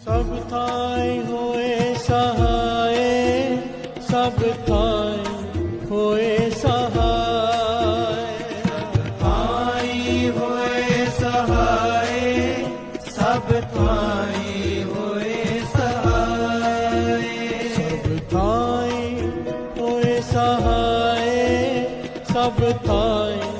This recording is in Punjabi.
ਸਭ ਥਾਈ ਹੋਏ ਸਹਾਏ ਸਭ ਥਾਈ ਹੋਏ ਸਭ ਆਈ